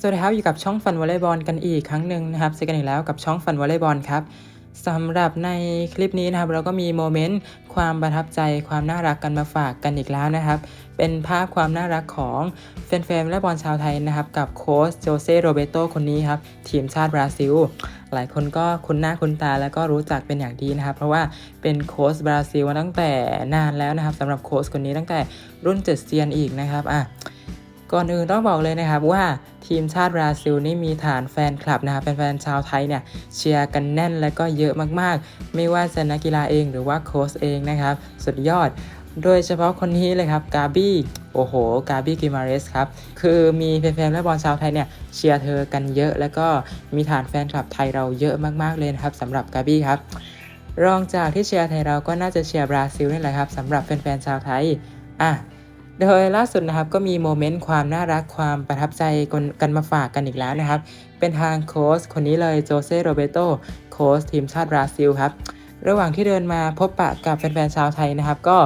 สวัสดีครับอยู่กับช่องฟันวอลเลย์บอลกันอีกครั้งหนึ่งนะครับเจอกันอีกแล้วกับช่องฟันวอลเลย์บอลครับสำหรับในคลิปนี้นะครับ เราก็มีโมเมนต์ความประทับใจความน่ารักกันมาฝากกันอีกแล้วนะครับ เป็นภาพความน่ารักของแฟนๆวอลเล่บอลชาวไทยนะครับ กับโค้ชโจเซ่โรเบโตคนนี้ครับ ทีมชาติบราซิล หลายคนก็คุ้นหน้าคุ้นตาแล้วก็รู้จักเป็นอย่างดีนะครับ เพราะว่าเป็นโค้ชบราซิลมาตั้งแต่นานแล้วนะครับสำหรับโค้ชคนนี้ตั้งแต่รุ่นเจ็ดเซียนอีกนะครับอะ ก่อนอื่นต้องบอกเลยนะครับว่าทีมชาติบราซิลนี่มีฐานแฟนคลับนะครับแฟนๆชาวไทยเนี่ยเชียร์กันแน่นและก็เยอะมากๆ ไม่ว่าจะนักกีฬาเองหรือว่าโค้ชเองนะครับ สุดยอด โดยเฉพาะคนนี้เลยครับกาบี้โอ้โห กาบี้กิมาเรสครับ คือมีแฟนๆและบอลชาวไทยเนี่ยเชียร์เธอกันเยอะ แล้วก็มีฐานแฟนคลับไทยเราเยอะมากๆเลยนะครับสำหรับกาบี้ครับรองจากที่เชียร์ไทยเราก็น่าจะเชียร์บราซิลนี่แหละครับสำหรับแฟนๆชาวไทยอะ โดยล่าสุดนะครับก็มีโมเมนต์ความน่ารักความประทับใจกันกันมาฝากกันอีกแล้วนะครับ เป็นทางโค้ชคนนี้เลยโจเซ่โรเบโตโค้ชทีมชาติบราซิลครับ ระหว่างที่เดินมาพบปะกับแฟนๆชาวไทยนะครับ ก็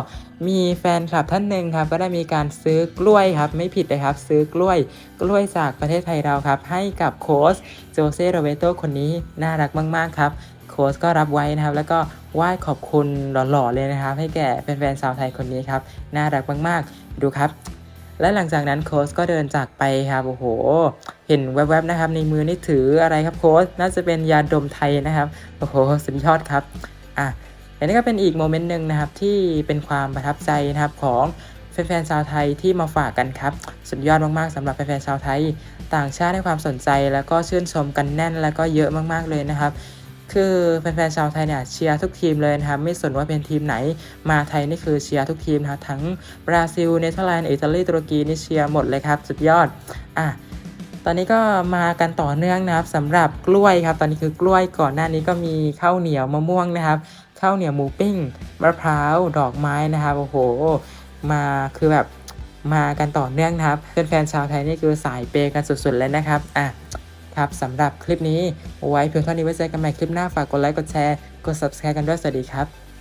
มีแฟนคลับท่านหนึ่งครับ ก็ได้มีการซื้อกล้วยครับ ไม่ผิดเลยครับ ซื้อกล้วยกล้วยจากประเทศไทยเราครับ ให้กับโค้ชโจเซ่โรเบโตคนนี้น่ารักมาก ๆ ครับโค้ชก็รับไว้นะครับ แล้วก็ไหว้ขอบคุณหล่อๆเลยนะครับ ให้แก่แฟนๆชาวไทยคนนี้ครับน่ารักมากๆ ดูครับ และหลังจากนั้นโค้ชก็เดินจากไปครับโอ้โห เห็นแวบๆนะครับ ในมือนี่ถืออะไรครับโค้ชน่าจะเป็นยาดมไทยนะครับโอ้โหสุดยอดครับ อะอันนี้ก็เป็นอีกโมเมนต์หนึ่งนะครับที่เป็นความประทับใจนะครับของแฟนๆชาวไทยที่มาฝากกันครับ สุดยอดมากๆสำหรับแฟนๆชาวไทย ต่างชาติให้ความสนใจแล้วก็ชื่นชมกันแน่นแล้วก็เยอะมากๆเลยนะครับ คือแฟนๆชาวไทยเนี่ยเชียร์ทุกทีมเลยนะครับ ไม่สนว่าเป็นทีมไหน มาไทยนี่คือเชียร์ทุกทีมนะทั้งบราซิลเนเธอร์แลนด์อิตาลีตุรกีนี่เชียร์หมดเลยครับ สุดยอดอะ ตอนนี้ก็มากันต่อเนื่องนะครับสำหรับกล้วยครับ ตอนนี้คือกล้วยก่อนหน้านี้ก็มีข้าวเหนียวมะม่วงนะครับข้าวเหนียวหมูปิ้งมะพร้าวดอกไม้นะครับโอ้โห มาคือแบบมากันต่อเนื่องนะครับแฟนๆชาวไทยนี่คือสายเปกันสุดๆเลยนะครับอะครับสำหรับคลิปนี้ไว้เพียงเท่านี้ไว้เจอกันใหม่คลิปหน้าฝากกดไลค์กดแชร์กด subscribe กันด้วยสวัสดีครับ